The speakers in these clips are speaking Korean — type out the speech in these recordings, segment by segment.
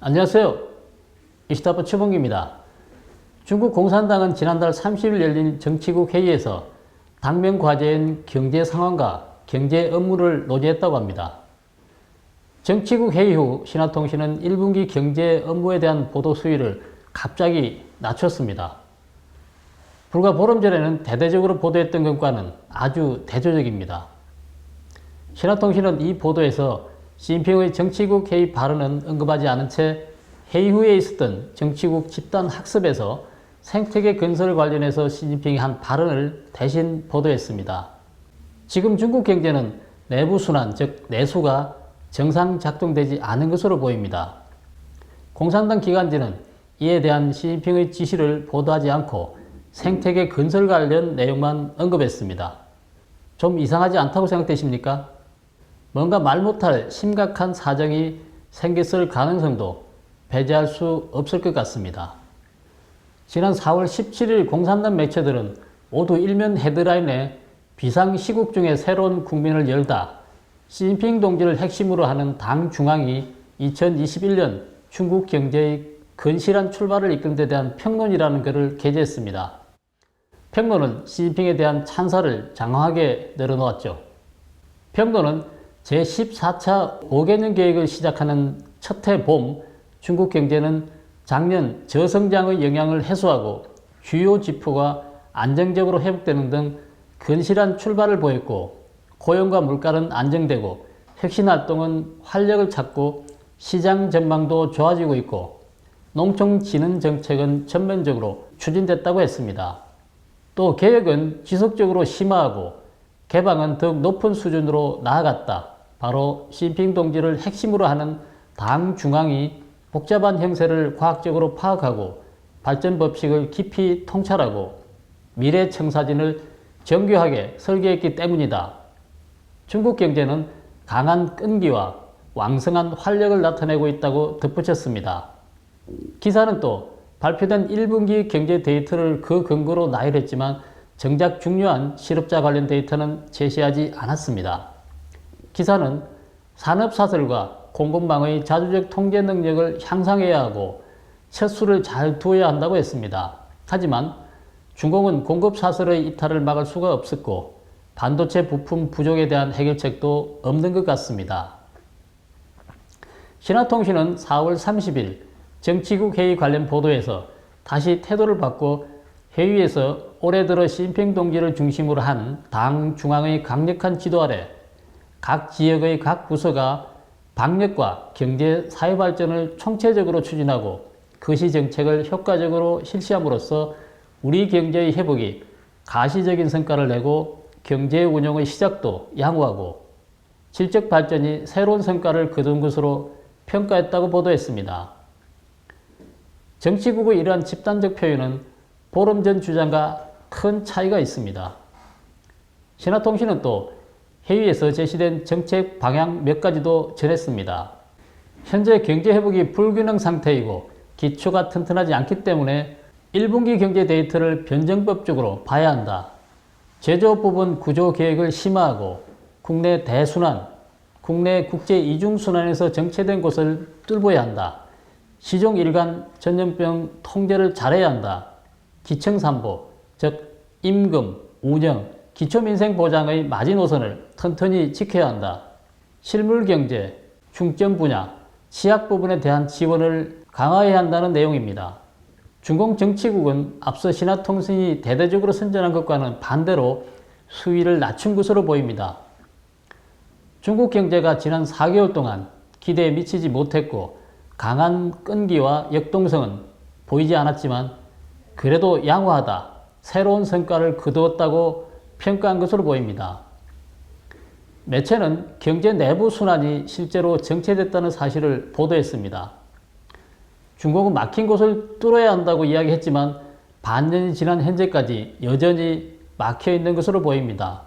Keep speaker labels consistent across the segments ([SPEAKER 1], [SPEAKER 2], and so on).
[SPEAKER 1] 안녕하세요. 이시타파 최봉기입니다. 중국 공산당은 지난달 30일 열린 정치국 회의에서 당면 과제인 경제 상황과 경제 업무를 논의했다고 합니다. 정치국 회의 후 신화통신은 1분기 경제 업무에 대한 보도 수위를 갑자기 낮췄습니다. 불과 보름 전에는 대대적으로 보도했던 것과는 아주 대조적입니다. 신화통신은 이 보도에서 시진핑의 정치국 회의 발언은 언급하지 않은 채 회의 후에 있었던 정치국 집단 학습에서 생태계 건설 관련해서 시진핑이 한 발언을 대신 보도했습니다. 지금 중국 경제는 내부 순환, 즉 내수가 정상 작동되지 않은 것으로 보입니다. 공산당 기관지는 이에 대한 시진핑의 지시를 보도하지 않고 생태계 건설 관련 내용만 언급했습니다. 좀 이상하지 않다고 생각되십니까? 뭔가 말 못할 심각한 사정이 생겼을 가능성도 배제할 수 없을 것 같습니다. 지난 4월 17일 공산당 매체들은 모두 일면 헤드라인에 비상시국 중에 새로운 국면을 열다 시진핑 동지를 핵심으로 하는 당 중앙이 2021년 중국 경제의 건실한 출발을 이끈 데 대한 평론이라는 글을 게재했습니다. 평론은 시진핑에 대한 찬사를 장황하게 늘어놓았죠. 평론은 제14차 5개년 계획을 시작하는 첫해 봄 중국 경제는 작년 저성장의 영향을 해소하고 주요 지표가 안정적으로 회복되는 등 건실한 출발을 보였고 고용과 물가는 안정되고 혁신 활동은 활력을 찾고 시장 전망도 좋아지고 있고 농촌진흥 정책은 전면적으로 추진됐다고 했습니다. 또 개혁은 지속적으로 심화하고 개방은 더욱 높은 수준으로 나아갔다. 바로 시진핑 동지를 핵심으로 하는 당 중앙이 복잡한 형세를 과학적으로 파악하고 발전 법칙을 깊이 통찰하고 미래 청사진을 정교하게 설계했기 때문이다. 중국 경제는 강한 끈기와 왕성한 활력을 나타내고 있다고 덧붙였습니다. 기사는 또 발표된 1분기 경제 데이터를 그 근거로 나열했지만 정작 중요한 실업자 관련 데이터는 제시하지 않았습니다. 기사는 산업사설과 공급망의 자주적 통제 능력을 향상해야 하고 첫 수를 잘 두어야 한다고 했습니다. 하지만 중공은 공급사설의 이탈을 막을 수가 없었고 반도체 부품 부족에 대한 해결책도 없는 것 같습니다. 신화통신은 4월 30일 정치국 회의 관련 보도에서 다시 태도를 바꿔 회의에서 올해 들어 시진핑 동지를 중심으로 한 당 중앙의 강력한 지도 아래 각 지역의 각 부서가 방역과 경제 사회 발전을 총체적으로 추진하고 거시 정책을 효과적으로 실시함으로써 우리 경제의 회복이 가시적인 성과를 내고 경제 운영의 시작도 양호하고 질적 발전이 새로운 성과를 거둔 것으로 평가했다고 보도했습니다. 정치국의 이러한 집단적 표현은 보름 전 주장과 큰 차이가 있습니다. 신화통신은 또 회의에서 제시된 정책 방향 몇 가지도 전했습니다. 현재 경제 회복이 불균형 상태이고 기초가 튼튼하지 않기 때문에 1분기 경제 데이터를 변정법적으로 봐야 한다. 제조업 부분 구조 계획을 심화하고 국내 대순환, 국내 국제 이중순환에서 정체된 곳을 뚫어야 한다. 시종 일간 전염병 통제를 잘해야 한다. 기층삼보, 즉 임금, 운영, 기초민생 보장의 마지노선을 튼튼히 지켜야 한다. 실물경제, 중점 분야, 취약 부분에 대한 지원을 강화해야 한다는 내용입니다. 중공 정치국은 앞서 신화통신이 대대적으로 선전한 것과는 반대로 수위를 낮춘 것으로 보입니다. 중국 경제가 지난 4개월 동안 기대에 미치지 못했고 강한 끈기와 역동성은 보이지 않았지만 그래도 양호하다, 새로운 성과를 거두었다고 평가한 것으로 보입니다. 매체는 경제 내부 순환이 실제로 정체됐다는 사실을 보도했습니다. 중국은 막힌 곳을 뚫어야 한다고 이야기했지만 반년이 지난 현재까지 여전히 막혀 있는 것으로 보입니다.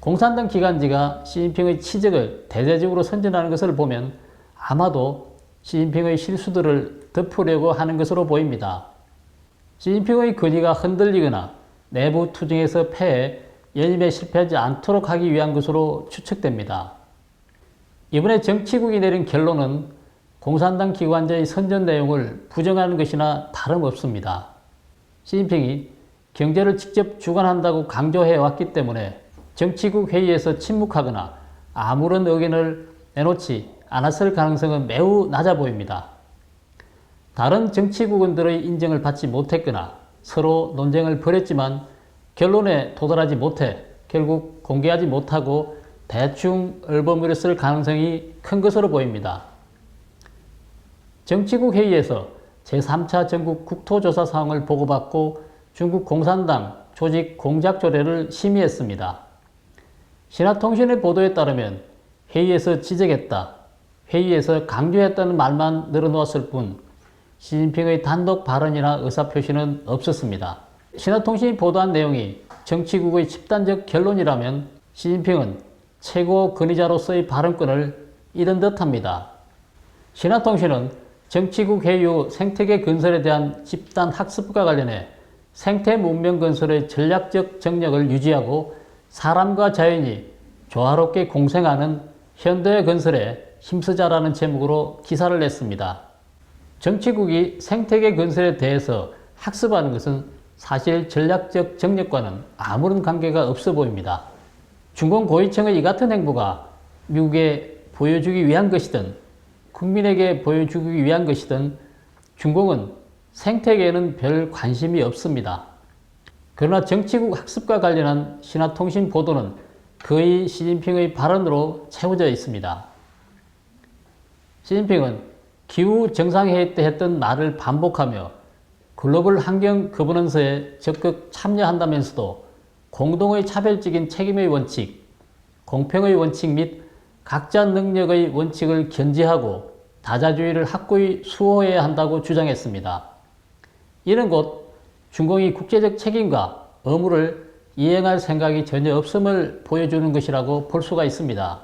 [SPEAKER 1] 공산당 기관지가 시진핑의 치적을 대대적으로 선전하는 것을 보면 아마도 시진핑의 실수들을 덮으려고 하는 것으로 보입니다. 시진핑의 권위가 흔들리거나 내부 투쟁에서 패해 연임에 실패하지 않도록 하기 위한 것으로 추측됩니다. 이번에 정치국이 내린 결론은 공산당 기관자의 선전 내용을 부정하는 것이나 다름없습니다. 시진핑이 경제를 직접 주관한다고 강조해 왔기 때문에 정치국 회의에서 침묵하거나 아무런 의견을 내놓지 않았을 가능성은 매우 낮아 보입니다. 다른 정치국원들의 인정을 받지 못했거나 서로 논쟁을 벌였지만 결론에 도달하지 못해 결국 공개하지 못하고 대충 얼버무렸을 가능성이 큰 것으로 보입니다. 정치국 회의에서 제3차 전국 국토조사 사항을 보고받고 중국 공산당 조직 공작 조례를 심의했습니다. 신화통신의 보도에 따르면 회의에서 지적했다, 회의에서 강조했다는 말만 늘어놓았을 뿐 시진핑의 단독 발언이나 의사표시는 없었습니다. 신화통신이 보도한 내용이 정치국의 집단적 결론이라면 시진핑은 최고 권위자로서의 발언권을 잃은 듯합니다. 신화통신은 정치국 후 생태계 건설에 대한 집단 학습과 관련해 생태 문명 건설의 전략적 정력을 유지하고 사람과 자연이 조화롭게 공생하는 현대 건설에 힘쓰자라는 제목으로 기사를 냈습니다. 정치국이 생태계 건설에 대해서 학습하는 것은 사실 전략적 정력과는 아무런 관계가 없어 보입니다. 중공 고위층의 이 같은 행보가 미국에 보여주기 위한 것이든 국민에게 보여주기 위한 것이든 중공은 생태계에는 별 관심이 없습니다. 그러나 정치국 학습과 관련한 신화통신 보도는 거의 시진핑의 발언으로 채워져 있습니다. 시진핑은 기후 정상회의 때 했던 말을 반복하며 글로벌 환경 거버넌스에 적극 참여한다면서도 공동의 차별적인 책임의 원칙, 공평의 원칙 및 각자 능력의 원칙을 견지하고 다자주의를 확고히 수호해야 한다고 주장했습니다. 이는 곧 중공이 국제적 책임과 의무를 이행할 생각이 전혀 없음을 보여주는 것이라고 볼 수가 있습니다.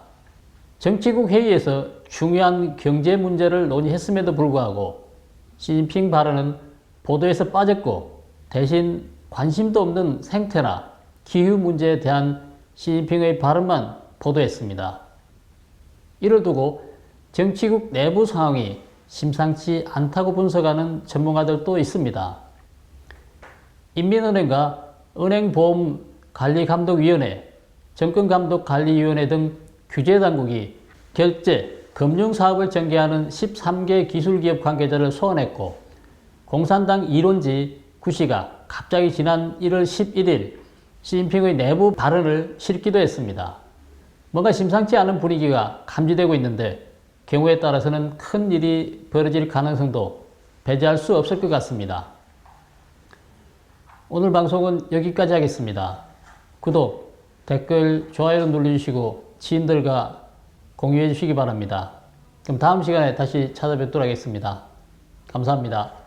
[SPEAKER 1] 정치국 회의에서 중요한 경제 문제를 논의했음에도 불구하고 시진핑 발언은 보도에서 빠졌고 대신 관심도 없는 생태나 기후 문제에 대한 시진핑의 발언만 보도했습니다. 이를 두고 정치국 내부 상황이 심상치 않다고 분석하는 전문가들도 있습니다. 인민은행과 은행보험관리감독위원회, 정권감독관리위원회 등 규제당국이 결제, 금융사업을 전개하는 13개 기술기업 관계자를 소환했고 공산당 이론지 구시가 갑자기 지난 1월 11일 시진핑의 내부 발언을 실기도 했습니다. 뭔가 심상치 않은 분위기가 감지되고 있는데 경우에 따라서는 큰 일이 벌어질 가능성도 배제할 수 없을 것 같습니다. 오늘 방송은 여기까지 하겠습니다. 구독, 댓글, 좋아요 눌러주시고 지인들과 공유해 주시기 바랍니다. 그럼 다음 시간에 다시 찾아뵙도록 하겠습니다. 감사합니다.